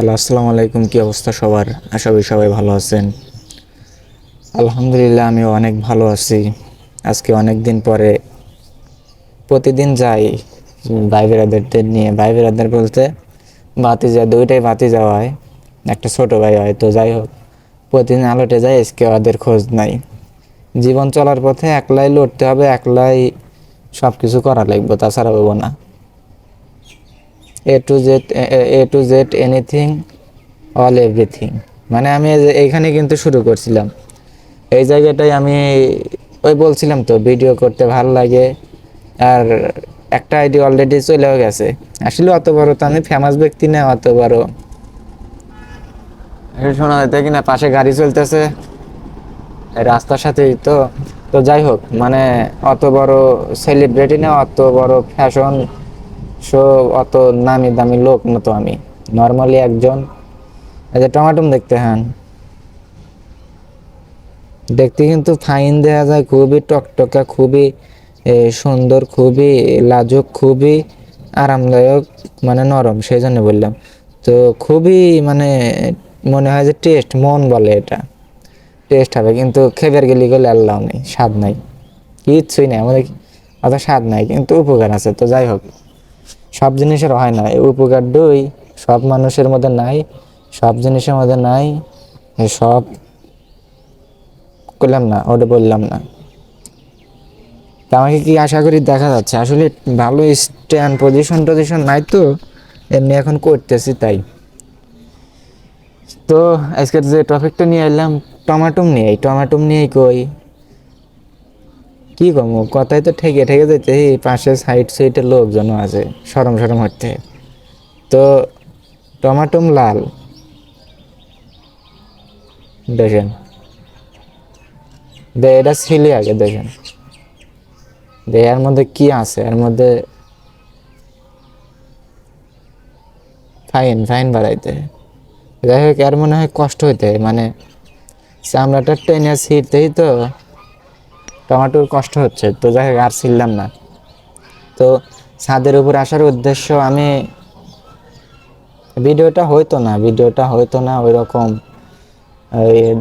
Hello, আসসালামু আলাইকুম, কী অবস্থা সবার? আশা করি সবাই ভালো আছেন। আলহামদুলিল্লাহ আমি অনেক ভালো আছি। আজকে অনেক দিন পরে প্রতিদিন যাই ভাই বেড়াদের নিয়ে। ভাই বলতে বাতি যা দুইটাই বাতি হয়, একটা ছোট ভাই হয়। তো যাই হোক, প্রতিদিন আলোটে যাই, আজকে ওদের খোঁজ নাই। জীবন চলার পথে একলাই লড়তে হবে, একলাই সব কিছু করা লাগবে, তাছাড়া হব না। A to Z A to Z anything all everything মানে আমি এইখানে কিন্তু শুরু করছিলাম। এই জায়গাটায় আমি ওই বলছিলাম তো ভিডিও করতে ভালো লাগে। আর একটা আইডি অলরেডি চলেও গেছে। আসলে অত বড় তো আমি ফেমাস ব্যক্তি না, অত বড়। এই শোনা যাইতে কিনা পাশে গাড়ি চলতেছে। রাস্তার সাথেই তো। তো যাই হোক মানে অত বড় সেলিব্রিটি না, অত বড় ফ্যাশন শো অত নামি দামি লোক না তো আমি। নর্মালি একজন যে টমাটম দেখতে হ্যান। দেখতে কিন্তু ফাইন দেওয়া যায়, খুবই টকটকা, খুবই সুন্দর, খুবই লাজুক, খুবই আরামদায়ক মানে নরম সেই জন্য বললাম। তো খুবই মানে মনে হয় যে টেস্ট মন বলে এটা। টেস্ট হবে, কিন্তু খেবের গেলি গেলে আল্লাহ নেই, স্বাদ নাই। কিচ্ছুই নেই, আমাদের অত স্বাদ নাই, কিন্তু উপকার আছে, তো যাই হোক। সব জিনিসের হয় না। উপকার দুই, সব মানুষের মধ্যে নাই, সব জিনিসের মধ্যে নাই সব করলাম না, ওটা বললাম না। তা আমাকে কি আশা করি দেখা যাচ্ছে। আসলে ভালো স্ট্যান্ড পজিশন টজিশন নাই তো, এমনি এখন করতেছি তাই। তো আজকের যে টপিকটা নিয়ে এলাম, টমাটম নিয়ে। টমাটম নিয়েই কই? কি কম? কথাই তো ঠেকে ঠেকে যেতে পাশে সাইড সাইডে লোকজনও আছে, সরম সরম হচ্ছে। তো টমাটম লাল। দেখেন। দে, এটা ছিলে আগে, দেখেন। দে, এর মধ্যে কি আছে? এর মধ্যে ফাইন ফাইন বাড়াইতে। যাই হোক, এর মনে হয় কষ্ট হইতে মানে চামড়াটা টেনে ছিঁড়তেই তো টমাটোর কষ্ট হচ্ছে, তো যাই হোক আর ছিললাম না। তো ছাদের উপর আসার উদ্দেশ্য আমি, ভিডিওটা হইতো না, ভিডিওটা হইতো না ওই রকম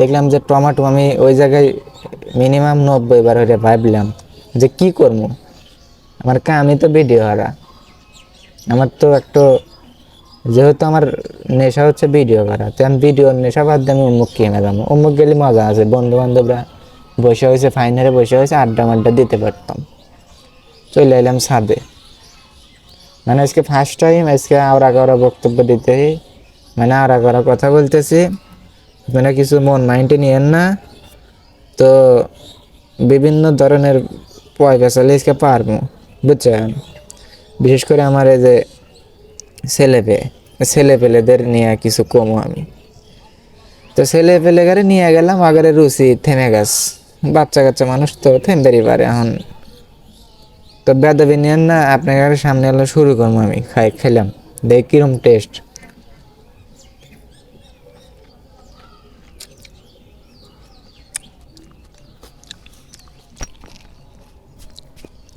দেখলাম যে টমাটো আমি ওই জায়গায় মিনিমাম নব্বই বার হয়ে ভাবলাম যে কি করব? আমার আমি তো ভিডিও হারা। আমার তো একটু, যেহেতু আমার নেশা হচ্ছে ভিডিও করা, তো আমি ভিডিওর নেশা বাদ দিয়ে আমি উমুক কিনে যাব উমুক গেলে মজা আছে বন্ধু বান্ধবরা বসে হয়েছে ফাইনালে বসে হয়েছে, আড্ডা মাড্ডা দিতে পারতাম। চলে এলাম ছাদে। মানে আজকে ফার্স্ট টাইম আজকে আওরা করা বক্তব্য দিতে মানে আওরা করা কথা বলতেছি। মানে কিছু মন মাইন্ডে নিয়েন না। তো বিভিন্ন ধরনের পয়সা চালে আজকে পারব, বুঝছেন? বিশেষ করে আমার এই যে ছেলে পেয়ে ছেলে পেলেদের নিয়ে কিছু কমো আমি। তো ছেলে পেলে গাড়ি নিয়ে গেলাম, আগারে রুচি থেমে গেছ। বাচ্চা কাচ্চা মানুষ তো থেমবেরই পারে এখন তো বেদবি নেন না আপনার সামনে এলো শুরু করব আমি, খাই, খেলাম। দেখ কিরম টেস্ট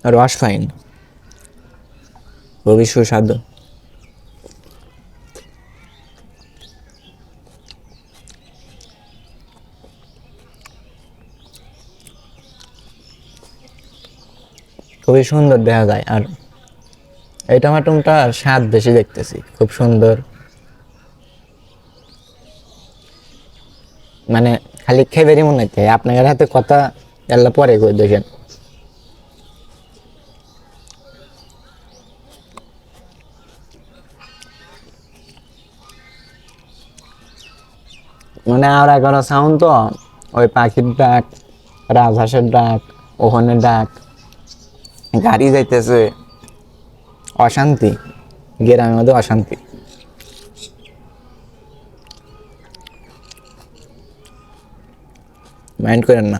রস ফাইন খুবই সুস্বাদু। খুবই সুন্দর দেখা যায়। আর এই টমাটোমটা স্বাদ বেশি দেখতেছি, খুব সুন্দর। মানে খালি খেবেরই মনে হচ্ছে আপনাদের হাতে কথা এল্লা পরে কই দেখেন। মানে আওড়া করা সাউন্ড তো, ওই পাখির ডাক, রাজহাঁসের ডাক ওখানে ডাক। গাড়ি যাইতেছে। অশান্তি। গ্রামের মধ্যে অশান্তি। মাইন্ড করেন না।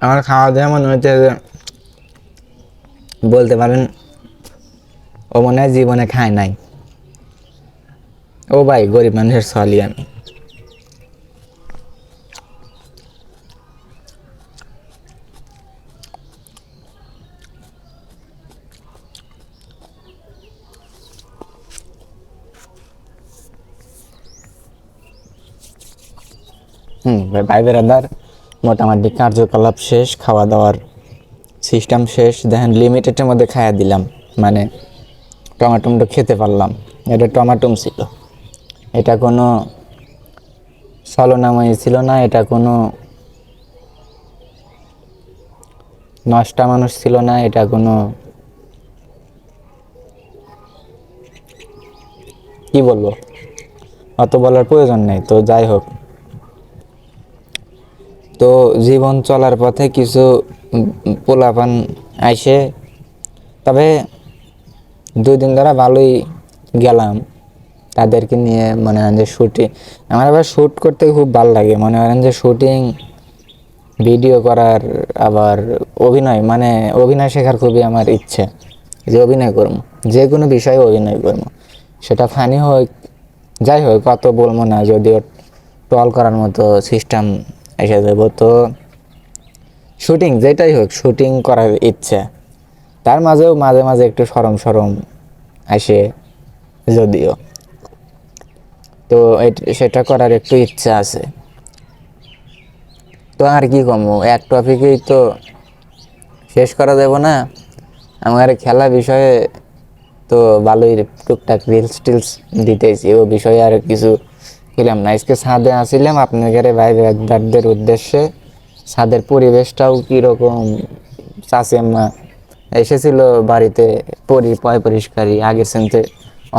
আমার খাওয়া দাওয়া মনে হচ্ছে যে বলতে পারেন, ও মনে হয় জীবনে খায় নাই। ও ভাই, গরিব মানুষের সালি আমি। হুম, ভাই বেরাদার, মোটামুটি কার্যকলাপ শেষ খাওয়া দাওয়ার সিস্টেম শেষ। দেখেন লিমিটেডের মধ্যে খাইয়া দিলাম। মানে টমাটোমটা খেতে পারলাম। এটা টমাটোম ছিল। এটা কোনো ছলনাময়ী ছিল না, এটা কোনো নষ্টা মানুষ ছিল না, এটা কোনো কি বলব? অত বলার প্রয়োজন নেই, তো যাই হোক। তো জীবন চলার পথে কিছু পোলাপান আইসে, তবে দুই দিন ধরে ভালোই গেলাম। তাদেরকে নিয়ে মনে হয় যে শুটিং আমার আবার শ্যুট করতে খুব ভালো লাগে। মনে করেন যে শুটিং ভিডিও করার আবার অভিনয় মানে অভিনয় শেখার খুবই আমার ইচ্ছে যে অভিনয় করব। যে কোনো বিষয়ে অভিনয় করব। সেটা ফানি হোক, যাই হোক কত বলব না, যদিও টল করার মতো সিস্টেম এসে যাব। তো শুটিং যেটাই হোক শুটিং করার ইচ্ছে। তার মাঝেও মাঝে মাঝে একটু সরম সরম আসে, যদিও। তো সেটা করার একটু ইচ্ছা আছে। তো আর কি কমো, এক টপিকেই তো শেষ করা যাব না। আমার খেলা বিষয়ে তো ভালোই টুকটাক রিলস টিলস দিতেছি, ও বিষয়ে আর কিছু ছিলাম না। আজকে ছাদে আসিলাম আপনাদের ভাই উদ্দেশ্যে। ছাদের পরিবেশটাও কীরকম চাষি আম্মা এসেছিল বাড়িতে পরি, পয় পরিষ্কারই, আগের সেনতে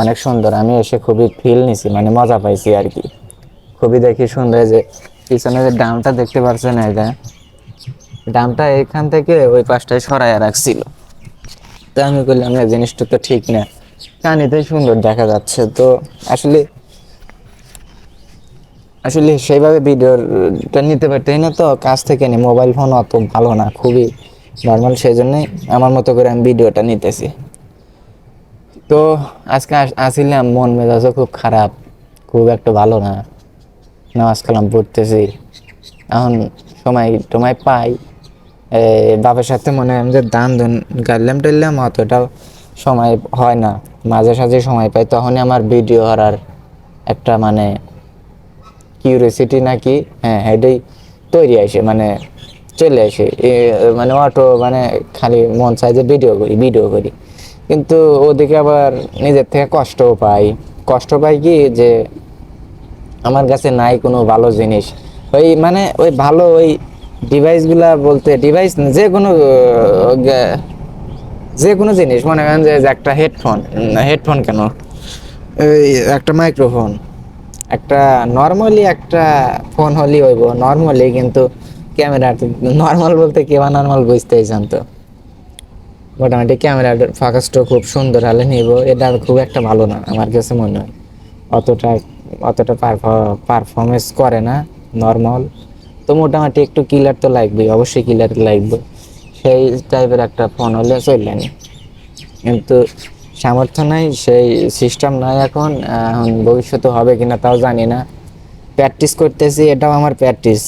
অনেক সুন্দর। আমি এসে খুবই ফিল নিছি মানে মজা পাইছি আর কি। খুবই দেখি সুন্দর যে, পিছনে যে ডামটা দেখতে পারছেন এটা ডামটা এখান থেকে ওই পাশটায় সরাইয়া রাখছিল। তো আমি বললাম, না, জিনিসটা তো ঠিক না। কানিতে সুন্দর দেখা যাচ্ছে। তো আসলে আসলে সেইভাবে ভিডিওটা নিতে পারতেই না তো, কাছ থেকে নি। মোবাইল ফোন অত ভালো না, খুবই নর্মাল সেই জন্যই আমার মতো করে আমি ভিডিওটা নিতেছি। তো আজকে আস- আসিলাম মন মেজাজও খুব খারাপ। খুব একটা ভালো না। নামাজ কালাম পড়তেছি। এখন সময় টময় পাই। বাবার সাথে মনে হয় যে দান দুন গাইলাম টাইলাম অতটাও সময় হয় না। মাঝে সাঝে সময় পাই। তখনই আমার ভিডিও করার একটা মানে কিউরিয়াসিটি নাকি হ্যাঁ এটাই তৈরি আসে মানে চলে আসে। মানে অটো মানে খালি মন চায় যে ভিডিও করি ভিডিও করি। কিন্তু ওদিকে আবার নিজের থেকে কষ্টও পাই। কষ্ট পাই কি যে আমার কাছে নাই কোনো ভালো জিনিস। ওই মানে ওই ভালো ওই ডিভাইসগুলা বলতে ডিভাইস যে কোনো যে কোনো জিনিস। মনে করেন যে একটা হেডফোন হেডফোন কেন? ওই একটা মাইক্রোফোন একটা নর্মালি একটা ফোন হলেই হইব। নর্মালি কিন্তু ক্যামেরা নর্মাল বলতে কেবা নর্মাল বুঝতেই জানতো। মোটামুটি ক্যামেরার ফোকাসটা খুব সুন্দর হলে নিব। এটা খুব একটা ভালো না, আমার কাছে মনে হয়। অতটা অতটা পারফরমেন্স করে না নর্মাল তো মোটামুটি একটু কিলার তো লাগবে অবশ্যই কিলার লাগবে। সেই টাইপের একটা ফোন হলে চললে নি। কিন্তু সামর্থ্য নাই, সেই সিস্টেম নাই এখন। এখন ভবিষ্যতে হবে কিনা তাও জানি না। প্র্যাকটিস করতেছি, এটাও আমার প্র্যাকটিস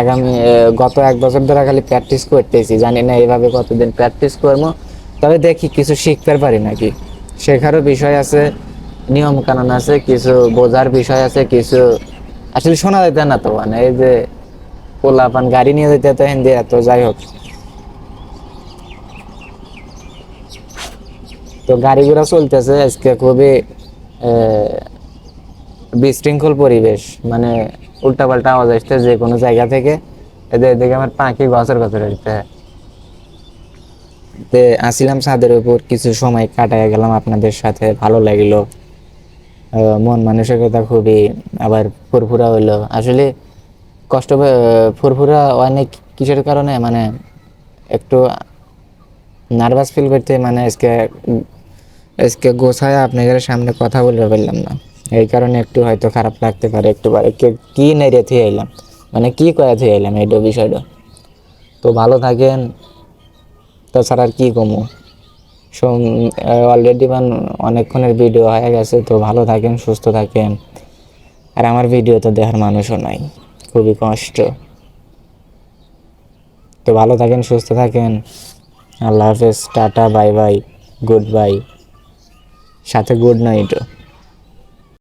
আগামী গত এক বছর ধরে খালি প্র্যাকটিস করতেছি। জানি না এইভাবে কতদিন প্র্যাকটিস করব। তবে দেখি, কিছু শিখতে পারি নাকি? শেখারও বিষয় আছে নিয়ম কানুন আছে, কিছু বোঝার বিষয় আছে, কিছু আসলে শোনা যেত না তো মানে এই যে পোলাপান গাড়ি নিয়ে যেতে তো হিন্দি এত, যাই হোক। তো গাড়ি ঘোড়া চলতেছে, আজকে খুবই বিশৃঙ্খল পরিবেশ মানে উল্টাপাল্টা আওয়াজ আসছে যে কোনো জায়গা থেকে। এদের এদিকে আমার পাখি গছের গছর হইতে তে আসিলাম ছাদের উপর, কিছু সময় কাটায় গেলাম আপনাদের সাথে, ভালো লাগল। মন মানসিকতা খুবই আবার ফুরফুরা হইল। আসলে কষ্ট ফুরফুরা অনেক কিসের কারণে মানে একটু নার্ভাস ফিল করতে মানে আজকে আজকে গোছায় আপনাদের সামনে কথা বলতে পারলাম না। এই কারণে একটু হয়তো খারাপ লাগতে পারে, একটু পারে কে- নেড়ে থিয়ে এলাম? মানে কি কয়া থুয়ে এলাম এইটা বিষয়টা তো ভালো থাকেন, তাছাড়া আর কি কমু? অলরেডি মান অনেকক্ষণের ভিডিও হয়ে গেছে, তো ভালো থাকেন, সুস্থ থাকেন। আর আমার ভিডিও তো দেখার মানুষও নাই, খুবই কষ্ট। তো ভালো থাকেন, সুস্থ থাকেন। আল্লাহ হাফেজ, tata, bye bye, good bye. সাথে গুড নাইটও।